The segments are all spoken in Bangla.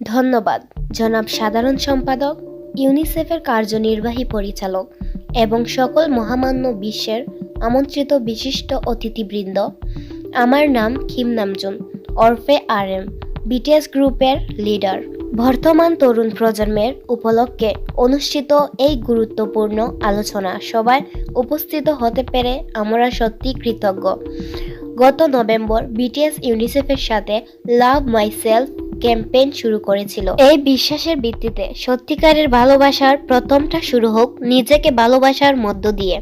ধন্যবাদ, জনাব সাধারণ সম্পাদক, ইউনিসেফের কার্যনির্বাহী পরিচালক এবং সকল মহামান্য বিশ্বের আমন্ত্রিত বিশিষ্ট অতিথিবৃন্দ। আমার নাম খিম নামজুন ওরফে আর এম বিটিএস গ্রুপের লিডার। বর্তমান তরুণ প্রজন্মের উপলক্ষে অনুষ্ঠিত এই গুরুত্বপূর্ণ আলোচনা সবাই উপস্থিত হতে পেরে আমরা সত্যি কৃতজ্ঞ। গত নভেম্বর বিটিএস ইউনিসেফের সাথে লাভ মাই সেলফ ক্যাম্পেইন শুরু করেছিল। এই বিশ্বাসের ভিত্তিতে সত্যিকারের ভালোবাসার প্রথমটা শুরু হোক নিজেকে ভালোবাসার মধ্য দিয়ে।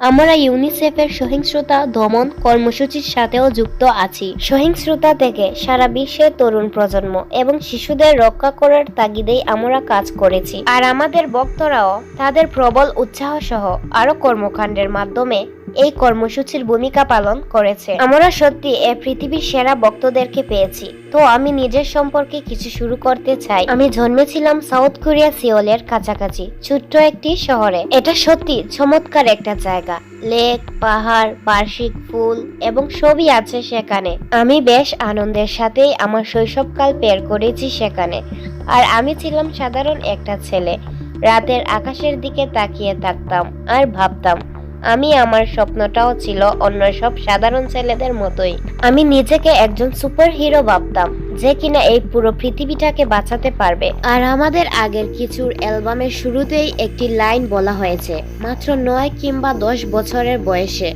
আমরা ইউনিসেফের সহিংসতা দমন কর্মসূচির সাথেও যুক্ত আছি। সহিংসতা থেকে সারা বিশ্বের তরুণ প্রজন্ম এবং শিশুদের রক্ষা করার তাগিদেই আমরা কাজ করেছি। আর আমাদের বক্তরাও তাদের প্রবল উৎসাহ সহ আরও কর্মকাণ্ডের মাধ্যমে এই কর্মসূচির ভূমিকা পালন করেছে। আমরা সত্যি এ পৃথিবীর সেরা বক্তদেরকে পেয়েছি। তো আমি নিজের সম্পর্কে কিছু শুরু করতে চাই। আমি জন্মেছিলাম সাউথ কোরিয়া সিওলের কাছাকাছি, ছোট্ট একটি শহরে। এটা সত্যি চমৎকার একটা জায়গা। লেক, পাহাড়, বার্ষিক ফুল এবং সবই আছে সেখানে। আমি বেশ আনন্দের সাথেই আমার শৈশবকাল পের করেছি সেখানে। আর আমি ছিলাম সাধারণ একটা ছেলে। রাতের আকাশের দিকে তাকিয়ে থাকতাম আর ভাবতাম আমি আমার স্বপ্নটাও ছিল অন্য সব সাধারণ ছেলেদের মতোই। আমি নিজেকে একজন সুপার হিরো ভাবতাম, যে কিনা এই পুরো পৃথিবীটাকে বাঁচাতে পারবে। আর আমাদের আগের কিছুর অ্যালবামের শুরুতেই একটি লাইন বলা হয়েছে, মাত্র নয় কিংবা দশ বছরের বয়সে,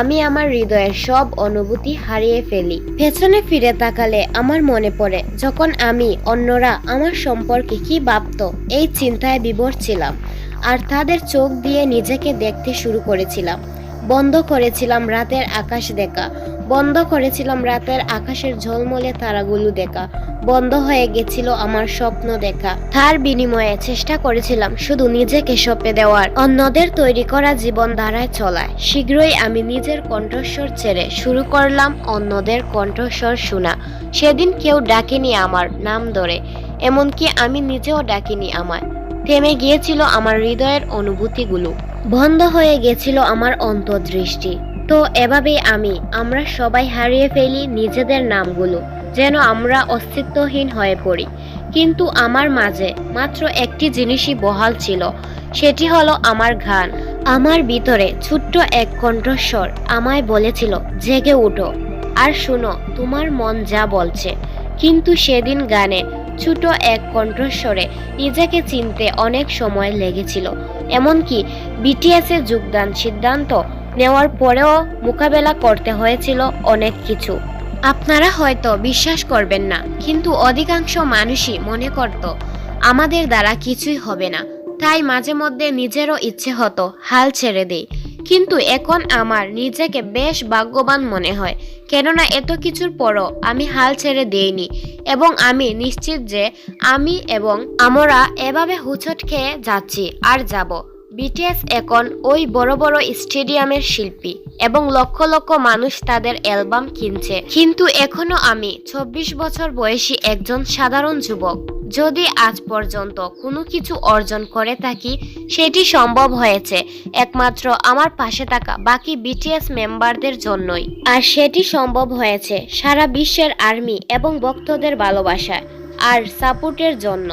আমি আমার হৃদয়ের সব অনুভূতি হারিয়ে ফেলি। পেছনে ফিরে তাকালে আমার মনে পড়ে, যখন আমি অন্যরা আমার সম্পর্কে কি ভাবতো, এই চিন্তায় বিভোর ছিলাম। আর তাদের চোখ দিয়ে নিজেকে দেখতে শুরু করেছিলাম। বন্ধ করেছিলাম রাতের আকাশ দেখা। বন্ধ করেছিলাম রাতের আকাশের ঝলমলে তারাগুলো দেখা। বন্ধ হয়ে গেছিল আমার স্বপ্ন দেখা। তার বিনিময়ে চেষ্টা করেছিলাম শুধু নিজেকে সঁপে দেওয়ার। অন্যদের তৈরি করা জীবন ধারায় চলায়। শীঘ্রই আমি নিজের কণ্ঠস্বর ছেড়ে শুরু করলাম অন্যদের কণ্ঠস্বর শোনা। সেদিন কেউ ডাকেনি আমার নাম ধরে, এমনকি আমি নিজেও ডাকিনি আমায়। থেমে গিয়েছিল আমার হৃদয়ের অনুভূতিগুলো। বন্ধ হয়ে গেছিল আমার অন্তর্দৃষ্টি। তো এভাবেই আমি, আমরা সবাই হারিয়ে ফেলি নিজেদের নামগুলো, যেন আমরা অস্তিত্বহীন হয়ে পড়ি। কিন্তু আমার মাঝে মাত্র একটি জিনিসই বহাল ছিল, সেটি হলো আমার গান আমার ভিতরে ছোট্ট এক কণ্ঠস্বর আমায় বলেছিল, জেগে উঠো। আর শুনো, তোমার মন যা বলছে, কিন্তু সেদিন গানে ছোট এক কণ্ঠস্বরে নিজেকে চিনতে অনেক সময় লেগেছিল। এমনকি বিটিএস যোগদান সিদ্ধান্ত নেওয়ার পরেও মোকাবেলা করতে হয়েছিল অনেক কিছু। আপনারা হয়তো বিশ্বাস করবেন না, কিন্তু অধিকাংশ মানুষই মনে করত, আমাদের দ্বারা কিছুই হবে না। তাই মাঝে মধ্যে নিজেরও ইচ্ছে হতো হাল ছেড়ে দেই। কিন্তু এখন আমার নিজেকে বেশ ভাগ্যবান মনে হয়। কেননা এত কিছুর পরও আমি হাল ছেড়ে দেইনি এবং আমি নিশ্চিত যে আমি এবং আমরা এভাবে হুচট খেয়ে যাচ্ছি আর যাব। বিটিএস এখন ওই বড় বড় স্টেডিয়ামের শিল্পী এবং লক্ষ লক্ষ মানুষ তাদের অ্যালবাম কিনছে। কিন্তু এখনও আমি চব্বিশ বছর বয়সী একজন সাধারণ যুবক। যদি আজ পর্যন্ত কোনো কিছু অর্জন করে থাকি, সেটি সম্ভব হয়েছে একমাত্র আমার পাশে থাকা বাকি বিটিএস মেম্বারদের জন্যই। আর সেটি সম্ভব হয়েছে সারা বিশ্বের আর্মি এবং ভক্তদের ভালোবাসায় আর সাপোর্টের জন্য।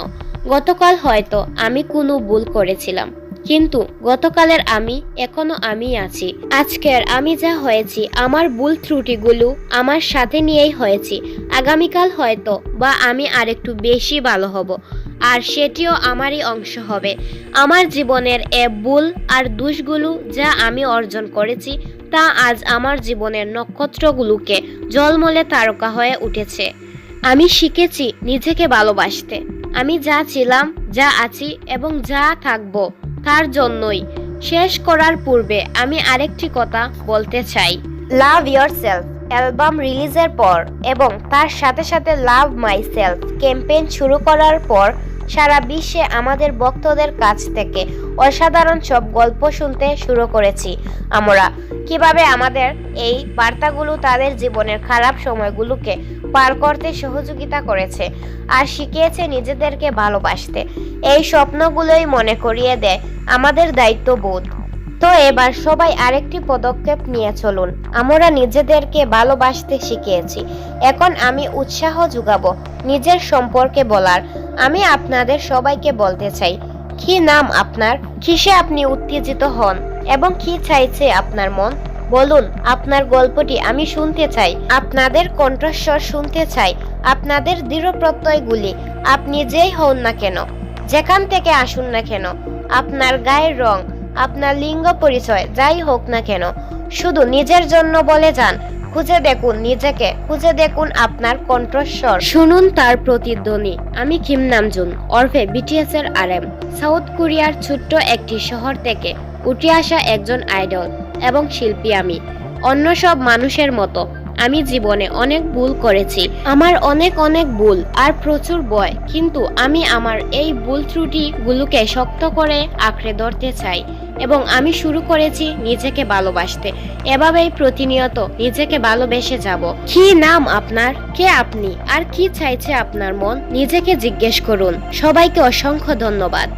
গতকাল হয়তো আমি কোনো ভুল করেছিলাম। কিন্তু গতকালের আমি, এখনও আমি আছি। আজকের আমি যা হয়েছি, আমার ভুল ত্রুটিগুলো আমার সাথে নিয়েই হয়েছি। আগামীকাল হয়তো বা আমি আরেকটু বেশি ভালো হব, আর সেটিও আমারই অংশ হবে। আমার জীবনের এ ভুল আর দোষগুলো যা আমি অর্জন করেছি, তা আজ আমার জীবনের নক্ষত্রগুলোকে জলমলে তারকা হয়ে উঠেছে। আমি শিখেছি নিজেকে ভালোবাসতে। আমি যা ছিলাম, যা আছি এবং যা থাকব তার জন্যই। শেষ করার পূর্বে আমি আরেকটি কথা বলতে চাই। লাভ ইয়োর সেলফ অ্যালবাম রিলিজের পর এবং তার সাথে সাথে লাভ মাই সেলফ ক্যাম্পেইন শুরু করার পর সারা বিশ্বে আমাদের ভক্তদের কাছ থেকে অসাধারণ সব গল্প শুনতে শুরু করেছি। আমরা কীভাবে আমাদের এই বার্তাগুলো তাদের জীবনের খারাপ সময়গুলোকে পার করতে সহযোগিতা করেছে আর শিখিয়েছে নিজেদেরকে ভালোবাসতে। এই স্বপ্নগুলোই মনে করিয়ে দেয় আমাদের দায়িত্ববোধ। তো এবার সবাই আরেকটি পদক্ষেপ নিয়ে চলুন। আমরা নিজেদেরকে ভালোবাসতে শিখিয়েছি। এখন আমি উৎসাহ যোগাবো নিজের সম্পর্কে বলার। আমি আপনাদের সবাইকে বলতে চাই, কি নাম আপনার? কিসে আপনি উত্তেজিত হন? এবং কি চাইছে আপনার মন? বলুন, আপনার গল্পটি আমি শুনতে চাই, আপনাদের কণ্ঠস্বর শুনতে চাই, আপনাদের দৃঢ় প্রত্যয়গুলি, আপনি যেই হন না কেন, যেখান থেকে আসুন না কেন, আপনার গায়ের রং, আপনার লিঙ্গ পরিচয়, যাই হোক না কেন, শুধু নিজের জন্য বলে যান খুঁজে দেখুন নিজেকে, খুঁজে দেখুন আপনার কণ্ঠস্বর। শুনুন তার প্রতিধ্বনি। আমি কিম নামজুন, অর্ফে বিটিএস এর আরএম। সাউথ কোরিয়ার ছোট্ট একটি শহর থেকে উঠে আসা একজন আইডল এবং শিল্পী আমি। অন্য সব মানুষের মতো। আমি জীবনে অনেক ভুল করেছি। আমার অনেক অনেক ভুল আর প্রচুর ভয়। কিন্তু আমি আমার এই ভুল ত্রুটিগুলোকে শক্ত করে আঁকড়ে ধরতে চাই এবং আমি শুরু করেছি নিজেকে ভালোবাসতে। এভাবেই প্রতিনিয়ত নিজেকে ভালোবেসে যাব। কি নাম আপনার? কে আপনি? আর কি চাইছে আপনার মন? নিজেকে জিজ্ঞেস করুন। সবাইকে অসংখ্য ধন্যবাদ।